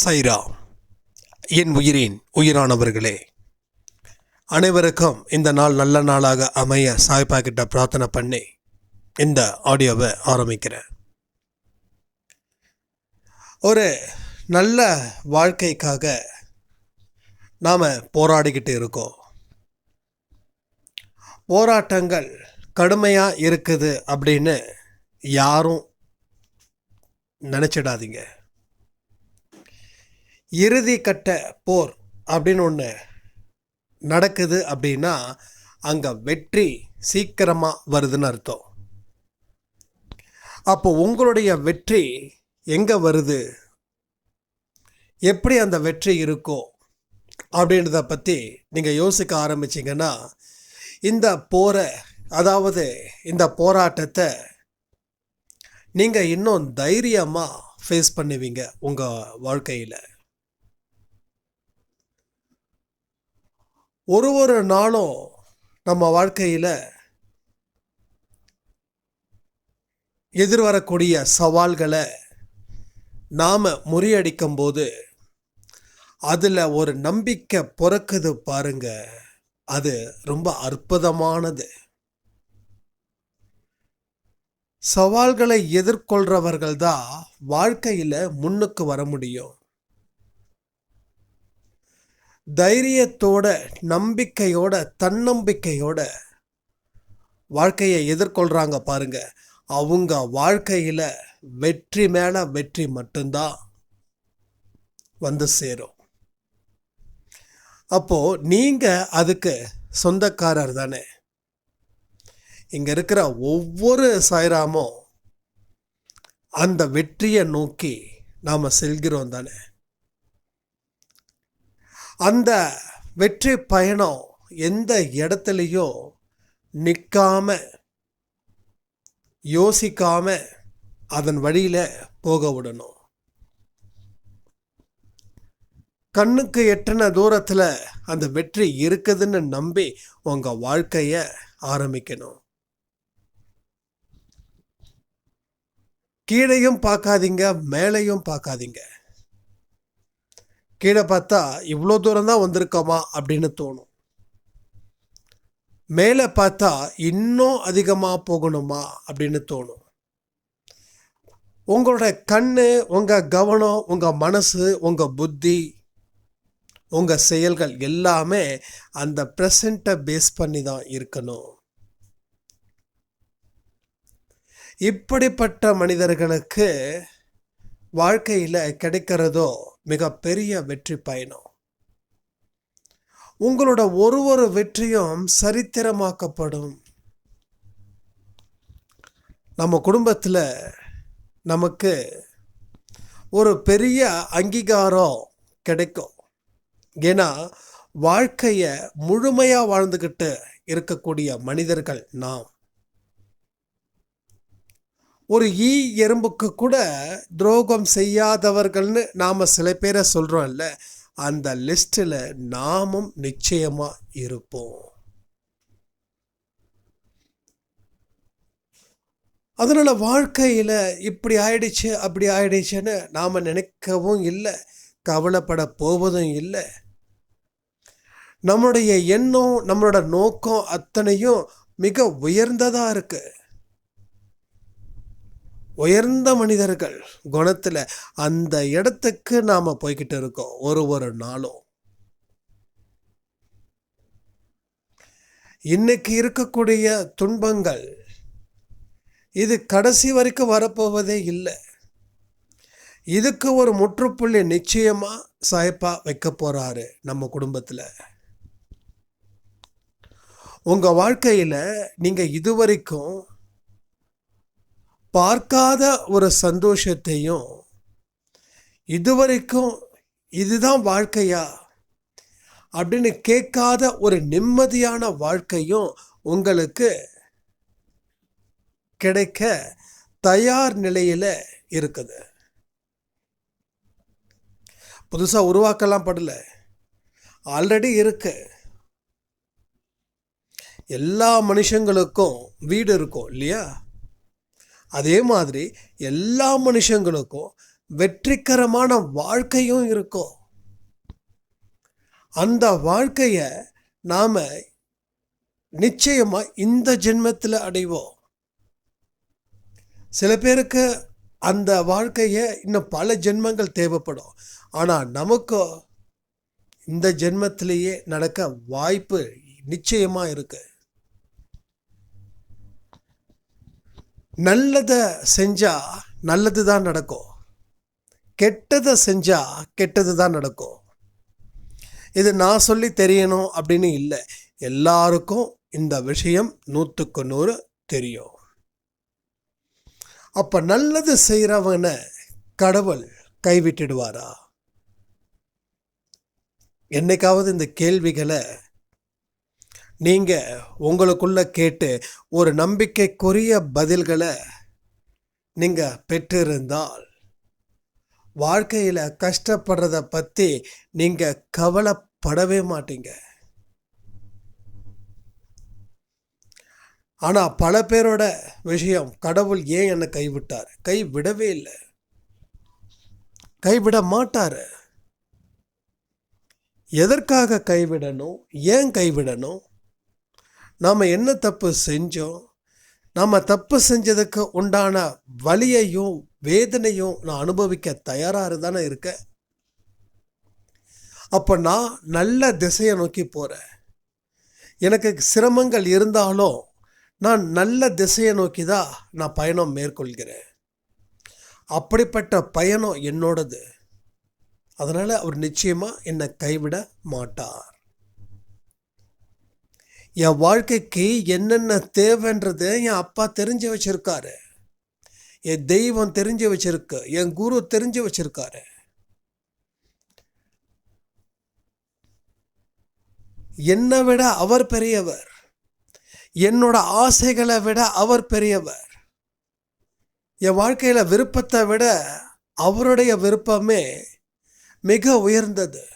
சைரா என் உயிரின் உயிரானவர்களே. அனைவருக்கும் இந்த நாள் நல்ல நாளாக அமைய சாய்பா கிட்ட பிரார்த்தனை பண்ணி இந்த ஆடியோவை ஆரம்பிக்கிறேன். ஒரு நல்ல வாழ்க்கைக்காக நாம் போராடிக்கிட்டு இருக்கோம். போராட்டங்கள் கடுமையாக இருக்குது அப்படின்னு யாரும் நினச்சிடாதீங்க. இறுதி கட்ட போர் அப்படின்னு ஒன்று நடக்குது அப்படின்னா அங்கே வெற்றி சீக்கிரமாக வருதுன்னு அர்த்தம். அப்போ உங்களுடைய வெற்றி எங்கே வருது? எப்படி அந்த வெற்றி இருக்கும் அப்படின்றத பற்றி நீங்கள் யோசிக்க ஆரம்பிச்சிங்கன்னா இந்த போரை அதாவது இந்த போராட்டத்தை நீங்கள் இன்னும் தைரியமாக ஃபேஸ் பண்ணுவீங்க உங்கள் வாழ்க்கையில். ஒரு ஒரு நாளும் நம்ம வாழ்க்கையில் எதிர்வரக்கூடிய சவால்களை நாம் முறியடிக்கும் போது அதில் ஒரு நம்பிக்கை பிறக்குது பாருங்க. அது ரொம்ப அற்புதமானது. சவால்களை எதிர்கொள்கிறவர்கள் தான் வாழ்க்கையில் முன்னுக்கு வர முடியும். தைரியத்தோட நம்பிக்கையோட தன்னம்பிக்கையோட வாழ்க்கையை எதிர்கொள்கிறாங்க பாருங்க. அவங்க வாழ்க்கையில் வெற்றி மேலே வெற்றி மட்டும்தான் வந்து சேரும். அப்போது நீங்கள் அதுக்கு சொந்தக்காரர் தானே. இங்கே இருக்கிற ஒவ்வொரு சாய்ராமும் அந்த வெற்றியை நோக்கி நாம் செல்கிறோம் தானே. அந்த வெற்றி பயணம் எந்த இடத்துலையும் நிற்காம யோசிக்காம அதன் வழியில் போக விடணும். கண்ணுக்கு எட்டின தூரத்தில் அந்த வெற்றி இருக்குதுன்னு நம்பி உங்கள் வாழ்க்கையை ஆரம்பிக்கணும். கீழையும் பார்க்காதீங்க மேலையும் பார்க்காதீங்க. கீழே பார்த்தா இவ்வளோ தூரம் தான் வந்திருக்கோமா? அப்படின்னு தோணும். மேலே பார்த்தா இன்னும் அதிகமாக போகணுமா? அப்படின்னு தோணும். உங்களோட கண் உங்கள் கவனம் உங்கள் மனசு உங்கள் புத்தி உங்கள் செயல்கள் எல்லாமே அந்த ப்ரெசண்ட்டை பேஸ் பண்ணி தான் இருக்கணும். இப்படிப்பட்ட மனிதர்களுக்கு வாழ்க்கையில் கிடைக்கிறதோ மிகப்பெரிய வெற்றி பயணம். உங்களோட ஒரு ஒரு வெற்றியும் சரித்திரமாக்கப்படும். நம்ம குடும்பத்தில் நமக்கு ஒரு பெரிய அங்கீகாரம் கிடைக்கும். ஏன்னா வாழ்க்கையை முழுமையாக வாழ்ந்துக்கிட்டு இருக்கக்கூடிய மனிதர்கள் நாம். ஒரு ஈ எறும்புக்கு கூட துரோகம் செய்யாதவர்கள்னு நாம் சில பேரை சொல்கிறோம்ல அந்த லிஸ்ட்டில் நாமும் நிச்சயமாக இருப்போம். அதனால் வாழ்க்கையில் இப்படி ஆயிடுச்சு அப்படி ஆயிடுச்சுன்னு நாம் நினைக்கவும் இல்லை கவலைப்பட போவதும் இல்லை. நம்மளுடைய எண்ணம் நம்மளோட நோக்கம் அத்தனையும் மிக உயர்ந்ததாக இருக்குது உயர்ந்த மனிதர்கள் குணத்தில் அந்த இடத்துக்கு நாம் போய்கிட்டு இருக்கோம் ஒரு ஒரு நாளும். இன்னைக்கு இருக்கக்கூடிய துன்பங்கள் இது கடைசி வரைக்கும் வரப்போவதே இல்லை. இதுக்கு ஒரு முற்றுப்புள்ளி நிச்சயமாக சாய்ப்பா வைக்க போகிறாரு நம்ம குடும்பத்தில். உங்கள் வாழ்க்கையில் நீங்கள் இதுவரைக்கும் பார்க்காத ஒரு சந்தோஷத்தையும் இதுவரைக்கும் இதுதான் வாழ்க்கையா அப்படின்னு கேட்காத ஒரு நிம்மதியான வாழ்க்கையும் உங்களுக்கு கிடைக்க தயார் நிலையில் இருக்குது. புதுசாக உருவாக்கலாம் படல. ஆல்ரெடி இருக்கு. எல்லா மனுஷங்களுக்கும் வீடு இருக்கும் இல்லையா? அதே மாதிரி எல்லா மனுஷங்களுக்கும் வெற்றிகரமான வாழ்க்கையும் இருக்கும். அந்த வாழ்க்கையை நாம் நிச்சயமாக இந்த ஜென்மத்தில் அடைவோம். சில பேருக்கு அந்த வாழ்க்கையை இன்னும் பல ஜென்மங்கள் தேவைப்படும். ஆனால் நமக்கும் இந்த ஜென்மத்திலேயே நடக்க வாய்ப்பு நிச்சயமாக இருக்குது நல்லதை செஞ்சால் நல்லது தான் நடக்கும். கெட்டதை செஞ்சால் கெட்டது தான் நடக்கும். இது நான் சொல்லி தெரியணும் அப்படின்னு இல்லை. எல்லாருக்கும் இந்த விஷயம் நூற்றுக்கு நூறு தெரியும். அப்போ நல்லது செய்கிறவனை கடவுள் கைவிட்டுடுவாரா? என்னைக்காவது இந்த கேள்விகளை நீங்கள் உங்களுக்குள்ளே கேட்டு ஒரு நம்பிக்கைக்குரிய பதில்களை நீங்கள் பெற்றிருந்தால் வாழ்க்கையில் கஷ்டப்படுறத பற்றி நீங்கள் கவலைப்படவே மாட்டீங்க. ஆனால் பல பேரோட விஷயம் கடவுள் ஏன் என்னை கைவிட்டார்? கைவிடவே இல்லை. கைவிட மாட்டார். எதற்காக கைவிடணும்? ஏன் கைவிடணும்? நாம் என்ன தப்பு செஞ்சோம்? நாம் தப்பு செஞ்சதுக்கு உண்டான வலியையும் வேதனையும் நான் அனுபவிக்க தயாராக தானே இருக்கேன். அப்போ நான் நல்ல திசையை நோக்கி போகிறேன் எனக்கு சிரமங்கள் இருந்தாலும் நான் நல்ல திசையை நோக்கி தான் நான் பயணம் மேற்கொள்கிறேன். அப்படிப்பட்ட பயணம் என்னோடது. அதனால் அவர் நிச்சயமாக என்னை கைவிட மாட்டார். என் வாழ்க்கைக்கு என்னென்ன தேவைன்றது என் அப்பா தெரிஞ்சு வச்சிருக்காரு. என் தெய்வம் தெரிஞ்சு வச்சுருக்கு. என் குரு தெரிஞ்சு வச்சிருக்காரு. என்னை விட அவர் பெரியவர். என்னோட ஆசைகளை விட அவர் பெரியவர். என் வாழ்க்கையில் விருப்பத்தை விட அவருடைய விருப்பமே மிக உயர்ந்தது.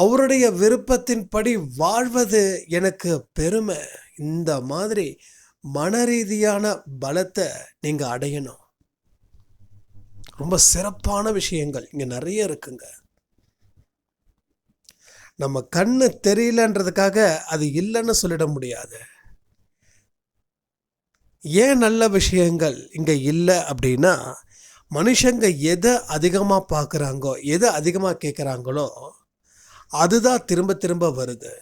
அவருடைய விருப்பத்தின்படி வாழ்வது எனக்கு பெருமை. இந்த மாதிரி மன ரீதியான பலத்தை நீங்கள் அடையணும். ரொம்ப சிறப்பான விஷயங்கள் இங்கே நிறைய இருக்குங்க. நம்ம கண்ணு தெரியலன்றதுக்காக அது இல்லைன்னு சொல்லிட முடியாது. ஏன் நல்ல விஷயங்கள் இங்கே இல்லை அப்படின்னா மனுஷங்க எதை அதிகமாக பார்க்குறாங்கோ எதை அதிகமாக கேட்குறாங்களோ அதுதான் திரும்ப திரும்ப வருது.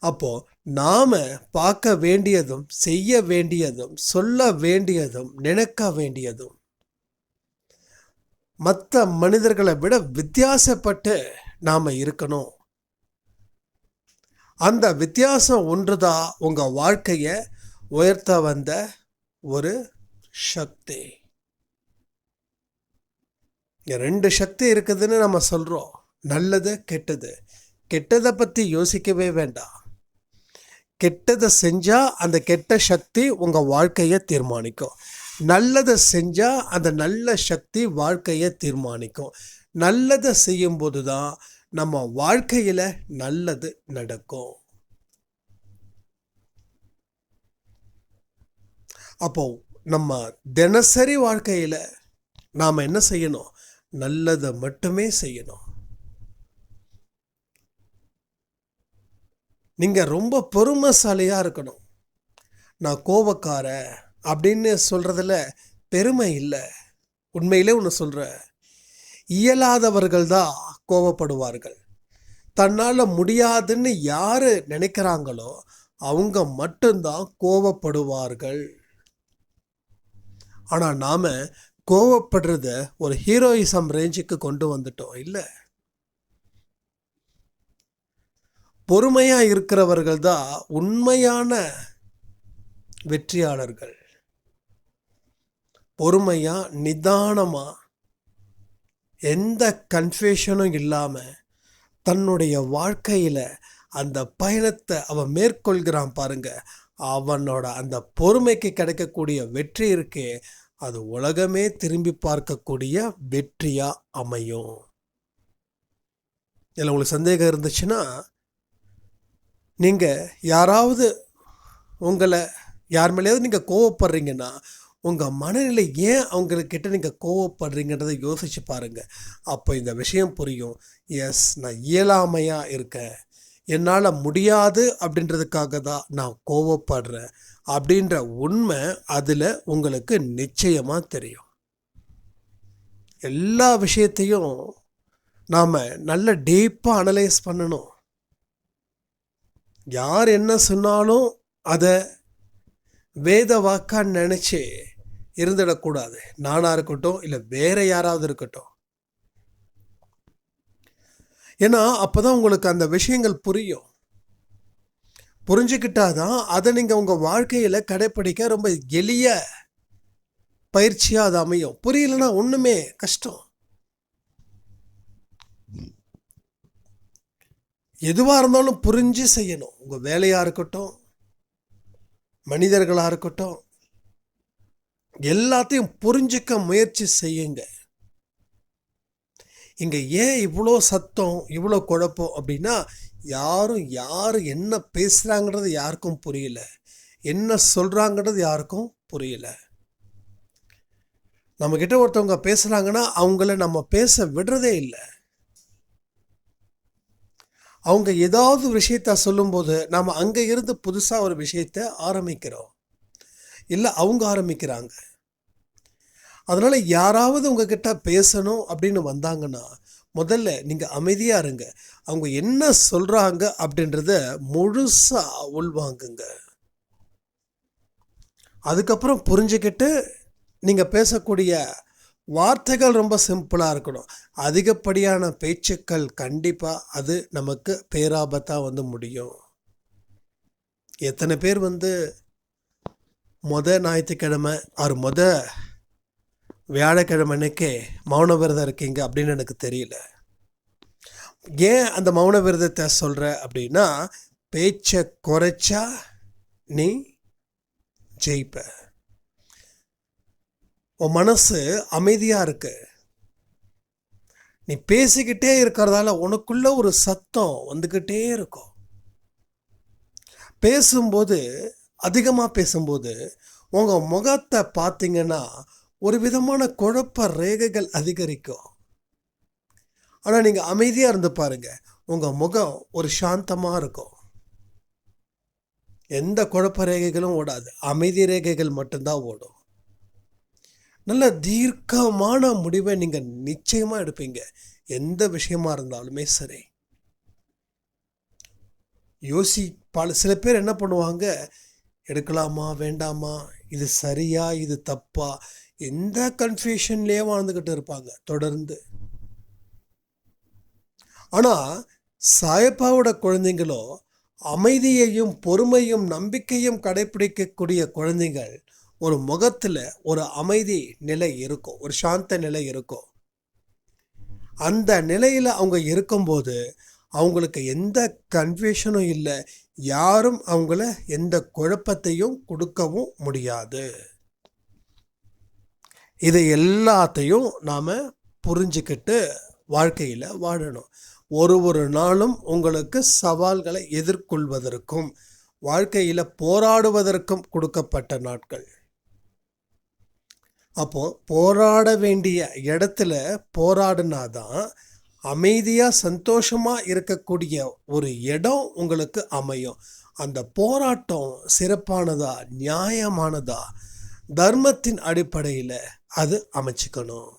அப்போ நாம பார்க்க வேண்டியதும் செய்ய வேண்டியதும் சொல்ல வேண்டியதும் நினைக்க வேண்டியதும் மற்ற மனிதர்களை விட வித்தியாசப்பட்டு நாம் இருக்கணும். அந்த வித்தியாசம் ஒன்றுதான் உங்கள் வாழ்க்கையை உயர்த்த வந்த ஒரு சக்தி. ரெண்டு சக்தி இருக்குதுன்னு நம்ம சொல்கிறோம் நல்லது கெட்டது. கெட்டதை பற்றி யோசிக்கவே வேண்டாம். கெட்டதை செஞ்சால் அந்த கெட்ட சக்தி உங்கள் வாழ்க்கையை தீர்மானிக்கும். நல்லதை செஞ்சால் அந்த நல்ல சக்தி வாழ்க்கையை தீர்மானிக்கும். நல்லதை செய்யும்போது தான் நம்ம வாழ்க்கையில் நல்லது நடக்கும். அப்போ நம்ம தினசரி வாழ்க்கையில் நாம் என்ன செய்யணும்? நல்லதை மட்டுமே செய்யணும். நீங்கள் ரொம்ப பெருமைசாலியாக இருக்கணும். நான் கோபக்கார அப்படின்னு சொல்கிறதுல பெருமை இல்லை. உண்மையிலே ஒன்று சொல்கிற இயலாதவர்கள் தான் கோபப்படுவார்கள். தன்னால் முடியாதுன்னு யார் நினைக்கிறாங்களோ அவங்க மட்டும்தான் கோவப்படுவார்கள் ஆனால் நாம் கோவப்படுறத ஒரு ஹீரோயிசம் ரேஞ்சுக்கு கொண்டு வந்துட்டோம் இல்லை? பொறுமையாக இருக்கிறவர்கள் தான் உண்மையான வெற்றியாளர்கள். பொறுமையாக நிதானமாக எந்த கன்ஃபியூஷனும் இல்லாமல் தன்னுடைய வாழ்க்கையில் அந்த பயணத்தை அவன் மேற்கொள்கிறான் பாருங்க. அவனோட அந்த பொறுமைக்கு கிடைக்கக்கூடிய வெற்றி இருக்கே அது உலகமே திரும்பி பார்க்கக்கூடிய வெற்றியாக அமையும். இதில் உங்களுக்கு சந்தேகம் இருந்துச்சுன்னா நீங்கள் யாராவது உங்களை யார் மேலேயாவது நீங்கள் கோவப்படுறீங்கன்னா உங்கள் மனநிலை ஏன் அவங்கக்கிட்ட நீங்கள் கோவப்படுறீங்கன்றதை யோசிச்சு பாருங்கள் அப்போ இந்த விஷயம் புரியும். எஸ் நான் இயலாமையாக இருக்கேன். என்னால் முடியாது அப்படின்றதுக்காக தான் நான் கோவப்படுறேன். அப்படின்ற உண்மை அதில் உங்களுக்கு நிச்சயமாக தெரியும். எல்லா விஷயத்தையும் நாம் நல்ல டீப்பாக அனலைஸ் பண்ணணும். யார் என்ன சொன்னாலும் அதை வேத வாக்கா நினச்சி இருந்துடக்கூடாது. நானாக இருக்கட்டும் இல்லை வேற யாராவது இருக்கட்டும். ஏன்னா அப்போ தான் உங்களுக்கு அந்த விஷயங்கள் புரியும். புரிஞ்சுக்கிட்டா தான் அதை நீங்கள் உங்கள் வாழ்க்கையில் கடைப்பிடிக்க ரொம்ப எளிய பயிற்சியாக அது அமையும். புரியலன்னா ஒன்றுமே கஷ்டம். எதுவாக இருந்தாலும் புரிஞ்சு செய்யணும். உங்கள் வேலையாக இருக்கட்டும் மனிதர்களாக இருக்கட்டும் எல்லாத்தையும் புரிஞ்சுக்க முயற்சி செய்யுங்க. இங்கே ஏன் இவ்வளோ சத்தம் இவ்வளோ குழப்பம் அப்படின்னா யாரும் யார் என்ன பேசுகிறாங்கிறது யாருக்கும் புரியல. என்ன சொல்கிறாங்கிறது யாருக்கும் புரியல. நம்மக்கிட்ட ஒருத்தவங்க பேசுகிறாங்கன்னா அவங்கள நம்ம பேச விடுறதே இல்லை. அவங்க ஏதாவது விஷயத்த சொல்லும்போது நாம் அங்கே இருந்து புதுசாக ஒரு விஷயத்த ஆரம்பிக்கிறோம். இல்லை அவங்க ஆரம்பிக்கிறாங்க. அதனால் யாராவது உங்ககிட்ட பேசணும் அப்படின்னு வந்தாங்கன்னா முதல்ல நீங்கள் அமைதியாக இருங்க. அவங்க என்ன சொல்கிறாங்க அப்படின்றத முழுசாக உள்வாங்குங்க. அதுக்கப்புறம் புரிஞ்சுக்கிட்டு நீங்கள் பேசக்கூடிய வார்த்தைகள் ரொம்ப சிம்பிளாக இருக்கணும். அதிகப்படியான பேச்சுக்கள் கண்டிப்பாக அது நமக்கு பேராபத்தாக வந்து முடியும். எத்தனை பேர் வந்து மொத ஞாயிற்றுக்கிழமை ஆறு மொத வியாழக்கிழமைனுக்கே மௌன விரதம் இருக்கீங்க அப்படின்னு எனக்கு தெரியல. ஏன் அந்த மௌன விரதத்தை சொல்கிற அப்படின்னா பேச்சை குறைச்சா நீ ஜெயிப்ப. உன் மனசு அமைதியாக இருக்கு. நீ பேசிக்கிட்டே இருக்கிறதால உனக்குள்ள ஒரு சத்தம் வந்துக்கிட்டே இருக்கும். பேசும்போது அதிகமாக பேசும்போது உங்கள் முகத்தை பார்த்தீங்கன்னா ஒரு விதமான குழப்ப ரேகைகள் அதிகரிக்கும். ஆனால் நீங்கள் அமைதியாக இருந்து பாருங்க உங்கள் முகம் ஒரு சாந்தமாக இருக்கும். எந்த குழப்ப ரேகைகளும் ஓடாது அமைதி ரேகைகள் மட்டும்தான் ஓடும். நல்ல தீர்க்கமான முடிவை நீங்கள் நிச்சயமாக எடுப்பீங்க. எந்த விஷயமா இருந்தாலுமே சரி. யோசி பல சில பேர் என்ன பண்ணுவாங்க? எடுக்கலாமா வேண்டாமா? இது சரியா இது தப்பா? எந்த கன்ஃபியூஷன்லேயே வாழ்ந்துக்கிட்டு இருப்பாங்க தொடர்ந்து. ஆனால் சாயப்பாவோட குழந்தைங்களோ அமைதியையும் பொறுமையும் நம்பிக்கையும் கடைபிடிக்கக்கூடிய குழந்தைகள் ஒரு முகத்தில் ஒரு அமைதி நிலை இருக்கும். ஒரு சாந்த நிலை இருக்கும். அந்த நிலையில் அவங்க இருக்கும்போது அவங்களுக்கு எந்த கன்ஃபியூஷனும் இல்லை. யாரும் அவங்கள எந்த குழப்பத்தையும் கொடுக்கவும் முடியாது. இதை எல்லாத்தையும் நாம் புரிஞ்சுக்கிட்டு வாழ்க்கையில் வாழணும். ஒரு ஒரு நாளும் உங்களுக்கு சவால்களை எதிர்கொள்வதற்கும் வாழ்க்கையில் போராடுவதற்கும் கொடுக்கப்பட்ட நாட்கள். அப்போது போராட வேண்டிய இடத்துல போராடினாதான் அமைதியாக சந்தோஷமாக இருக்கக்கூடிய ஒரு இடம் உங்களுக்கு அமையும். அந்த போராட்டம் சிறப்பானதா நியாயமானதா? தர்மத்தின் அடிப்படையில் அது அமைச்சுக்கணும்.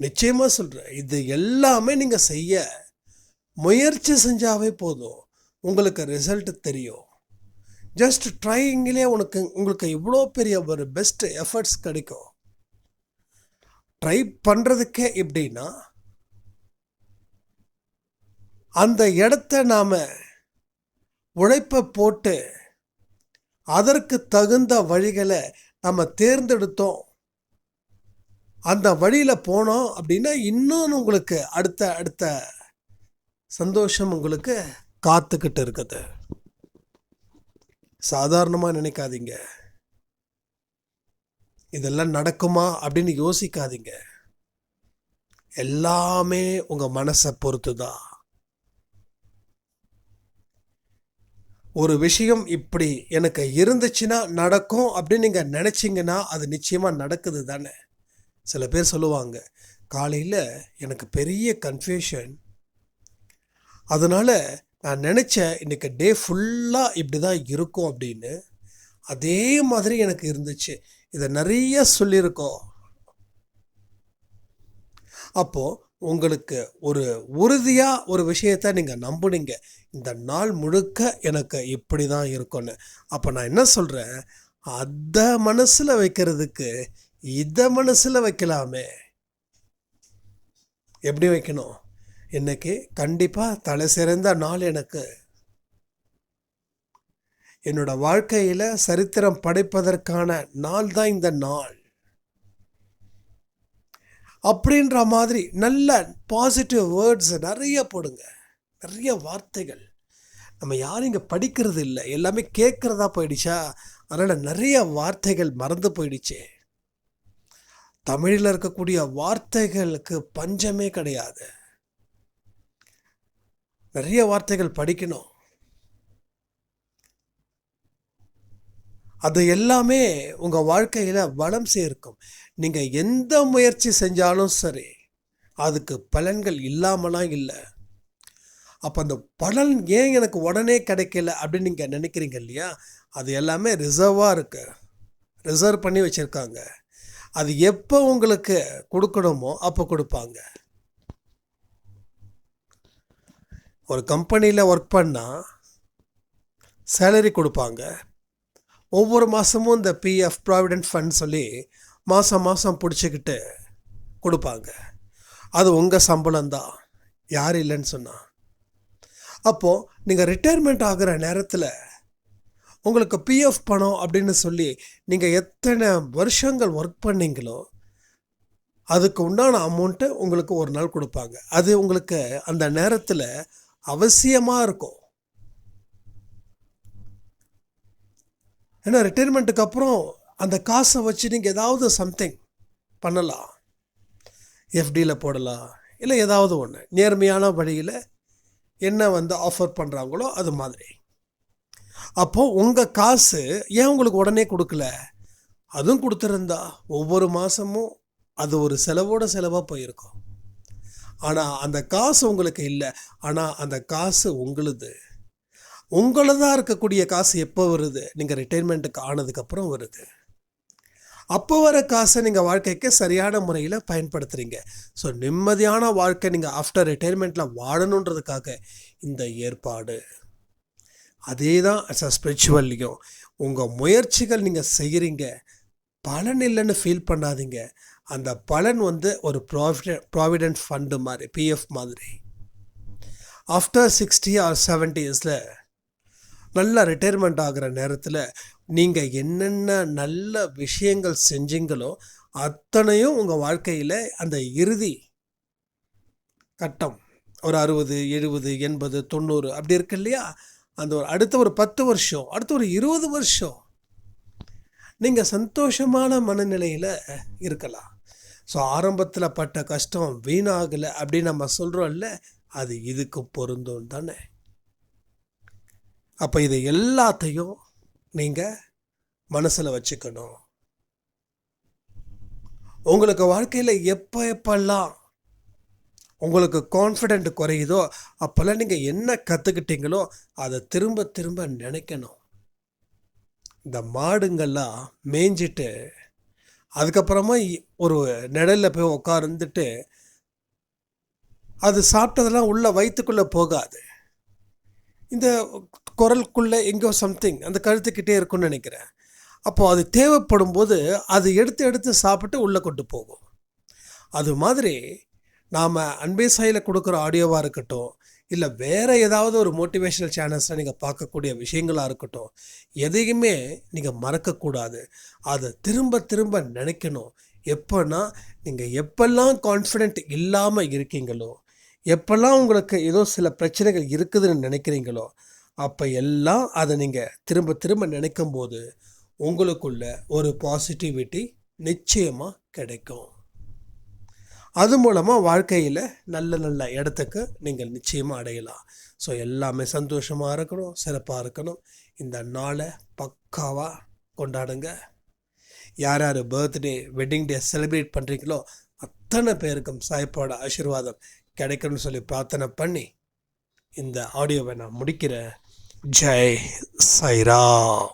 நிச்சயமாக சொல்கிறேன் இது எல்லாமே நீங்கள் செய்ய முயற்சி செஞ்சாவே போதும். உங்களுக்கு ரிசல்ட் தெரியும். ஜஸ்ட் ட்ரைங்கிலே உனக்கு உங்களுக்கு இவ்வளோ பெரிய ஒரு பெஸ்ட் எஃபர்ட்ஸ் கிடைக்கும். ட்ரை பண்ணுறதுக்கே எப்படின்னா அந்த இடத்த நாம் உழைப்பை போட்டு அதற்கு தகுந்த வழிகளை நம்ம தேர்ந்தெடுத்தோம். அந்த வழியில் போனோம் அப்படின்னா இன்னும் உங்களுக்கு அடுத்த அடுத்த சந்தோஷம் உங்களுக்கு காத்துக்கிட்டு இருக்குது. சாதாரணமாக நினைக்காதீங்க. இதெல்லாம் நடக்குமா அப்படின்னு யோசிக்காதீங்க. எல்லாமே உங்கள் மனசை பொறுத்து தான் ஒரு விஷயம் இப்படி எனக்கு இருந்துச்சுன்னா நடக்கும் அப்படின்னு நீங்கள் நினச்சிங்கன்னா அது நிச்சயமாக நடக்குது தானே. சில பேர் சொல்லுவாங்க காலையில் எனக்கு பெரிய கன்ஃபியூஷன் அதனால் நான் நினச்சேன் இன்றைக்கி டே ஃபுல்லாக இப்படி தான் இருக்கும் அப்படின்னு. அதே மாதிரி எனக்கு இருந்துச்சு. இதை நிறைய சொல்லியிருக்கோம். அப்போது உங்களுக்கு ஒரு உறுதியாக ஒரு விஷயத்தை நீங்கள் நம்புனீங்க. இந்த நாள் முழுக்க எனக்கு இப்படி தான் இருக்கும்னு. அப்போ நான் என்ன சொல்கிறேன் அதை மனசில் வைக்கிறதுக்கு இதை மனசில் வைக்கலாமே. எப்படி வைக்கணும்? இன்னைக்கு கண்டிப்பாக தலை சிறந்த நாள் எனக்கு. என்னோட வாழ்க்கையில் சரித்திரம் படைப்பதற்கான நாள் தான் இந்த நாள். அப்படின்ற மாதிரி நல்ல பாசிட்டிவ் வேர்ட்ஸ் நிறைய போடுங்க. நிறைய வார்த்தைகள். நம்ம யாரும் இங்கே படிக்கிறது இல்லை. எல்லாமே கேட்குறதா போயிடுச்சா? அதனால் நிறைய வார்த்தைகள் மறந்து போயிடுச்சே. தமிழில் இருக்கக்கூடிய வார்த்தைகளுக்கு பஞ்சமே கிடையாது. நிறைய வார்த்தைகள் படிக்கணும். அது எல்லாமே உங்கள் வாழ்க்கையில் வளம் சேர்க்கும். நீங்கள் எந்த முயற்சி செஞ்சாலும் சரி அதுக்கு பலன்கள் இல்லாமலாம் இல்லை. அப்போ அந்த பலன் ஏன் எனக்கு உடனே கிடைக்கல அப்படின்னு நீங்கள் நினைக்கிறீங்க இல்லையா? அது எல்லாமே ரிசர்வாக இருக்கு. ரிசர்வ் பண்ணி வச்சுருக்காங்க. அது எப்போ உங்களுக்கு கொடுக்கணுமோ அப்போ கொடுப்பாங்க. ஒரு கம்பெனியில் ஒர்க் பண்ணால் சேலரி கொடுப்பாங்க. ஒவ்வொரு மாதமும் இந்த பிஎஃப் ப்ராவிடென்ட் ஃபண்ட் சொல்லி மாதம் மாதம் பிடிச்சிக்கிட்டு கொடுப்பாங்க. அது உங்கள் சம்பளம்தான் யார் இல்லைன்னு சொன்னால் அப்போது நீங்கள் ரிட்டையர்மெண்ட் ஆகிற நேரத்தில் உங்களுக்கு பிஎஃப் பணம் அப்படின்னு சொல்லி நீங்கள் எத்தனை வருஷங்கள் ஒர்க் பண்ணீங்களோ அதுக்கு உண்டான அமௌண்ட்டு உங்களுக்கு ஒரு நாள் கொடுப்பாங்க. அது உங்களுக்கு அந்த நேரத்தில் அவசியமாக இருக்கும். ஏன்னா ரிட்டைர்மெண்ட்டுக்கு அப்புறம் அந்த காசை வச்சு நீங்கள் ஏதாவது சம்திங் பண்ணலாம். எஃப்டியில் போடலாம். இல்லை ஏதாவது ஒன்று நேர்மையான வழியில் என்ன வந்து ஆஃபர் பண்ணுறாங்களோ அது மாதிரி. அப்போது உங்கள் காசு ஏன் உங்களுக்கு உடனே கொடுக்கல? அதுவும் கொடுத்துருந்தா. ஒவ்வொரு மாதமும் அது ஒரு செலவோட செலவாக போயிருக்கும். ஆனால் அந்த காசு உங்களுக்கு இல்லை. ஆனால் அந்த காசு உங்களுது. உங்களதாக இருக்கக்கூடிய காசு எப்போ வருது? நீங்கள் ரிட்டைர்மெண்ட்டுக்கு ஆனதுக்கப்புறம் வருது. அப்போ வர காசை நீங்கள் வாழ்க்கைக்கு சரியான முறையில் பயன்படுத்துகிறீங்க ஸோ நிம்மதியான வாழ்க்கை நீங்கள் ஆஃப்டர் ரிட்டைர்மெண்ட்டில் வாழணுன்றதுக்காக இந்த ஏற்பாடு. அதே தான் அஸ் அ ஸ்பிரிச்சுவல்லையும் உங்கள் முயற்சிகள் நீங்கள் செய்கிறீங்க பலன் இல்லைன்னு ஃபீல் பண்ணாதீங்க. அந்த பலன் வந்து ஒரு ப்ராவிடென்ட் ப்ராவிடென்ட் ஃபண்டு மாதிரி பிஎஃப் மாதிரி. ஆஃப்டர் சிக்ஸ்டி ஆர் செவன்டீஸில் நல்லா ரிட்டையர்மெண்ட் ஆகிற நேரத்தில் நீங்கள் என்னென்ன நல்ல விஷயங்கள் செஞ்சீங்களோ அத்தனையும் உங்கள் வாழ்க்கையில் அந்த இறுதி கட்டம் ஒரு அறுபது எழுபது எண்பது தொண்ணூறு அப்படி இருக்கு இல்லையா? அந்த ஒரு அடுத்த ஒரு பத்து வருஷம் அடுத்த ஒரு இருபது வருஷம் நீங்கள் சந்தோஷமான மனநிலையில் இருக்கலாம். ஸோ ஆரம்பத்தில் பட்ட கஷ்டம் வீணாகலை அப்படின்னு நம்ம சொல்கிறோம்ல அது இதுக்கு பொருந்தும் தானே. அப்போ இதை எல்லாத்தையும் நீங்கள் மனசில் வச்சுக்கணும். உங்களுக்கு வாழ்க்கையில் எப்போ எப்பெல்லாம் உங்களுக்கு கான்ஃபிடென்ட் குறையுதோ அப்போல்லாம் நீங்கள் என்ன கற்றுக்கிட்டீங்களோ அதை திரும்ப திரும்ப நினைக்கணும். இந்த மாடுங்கள்லாம் மேய்ஞ்சிட்டு அதுக்கப்புறமா இ- ஒரு நிழலில் போய் உட்கார்ந்துட்டு அது சாப்பிட்டதெல்லாம் உள்ள வயிற்றுக்குள்ளே போகாது. இந்த குரலுக்குள்ளே எங்கேயோ சம்திங் அந்த கழுத்துக்கிட்டே இருக்கும்னு நினைக்கிறேன். அப்போது அது தேவைப்படும் போது அது எடுத்து எடுத்து சாப்பிட்டு உள்ளே கொண்டு போகும். அது மாதிரி நாம் அன்பே சாயில் கொடுக்குற ஆடியோவாக இருக்கட்டும் இல்லை வேறு ஏதாவது ஒரு மோட்டிவேஷனல் சேனல்ஸில் நீங்கள் பார்க்கக்கூடிய விஷயங்களாக இருக்கட்டும் எதையுமே நீங்கள் மறக்கக்கூடாது. அதை திரும்ப திரும்ப நினைக்கணும். எப்போன்னா நீங்கள் எப்பெல்லாம் கான்ஃபிடென்ட் இல்லாமல் இருக்கீங்களோ எப்பெல்லாம் உங்களுக்கு ஏதோ சில பிரச்சனைகள் இருக்குதுன்னு நினைக்கிறீங்களோ அப்போ எல்லாம் அதை நீங்கள் திரும்ப திரும்ப நினைக்கும் போது உங்களுக்குள்ள ஒரு பாசிட்டிவிட்டி நிச்சயமாக கிடைக்கும். அது மூலமாக வாழ்க்கையில் நல்ல நல்ல இடத்துக்கு நீங்கள் நிச்சயமாக அடையலாம். ஸோ எல்லாமே சந்தோஷமாக இருக்கணும் சிறப்பாக இருக்கணும். இந்த நாளை பக்காவாக கொண்டாடுங்க. யார் யார் பர்த்டே வெட்டிங் டே செலிப்ரேட் பண்ணுறீங்களோ அத்தனை பேருக்கும் சாய்ப்பாட ஆசீர்வாதம் கிடைக்கணும்னு சொல்லி பிரார்த்தனை பண்ணி இந்த ஆடியோவை நான் முடிக்கிறேன். ஜெய் சைராம்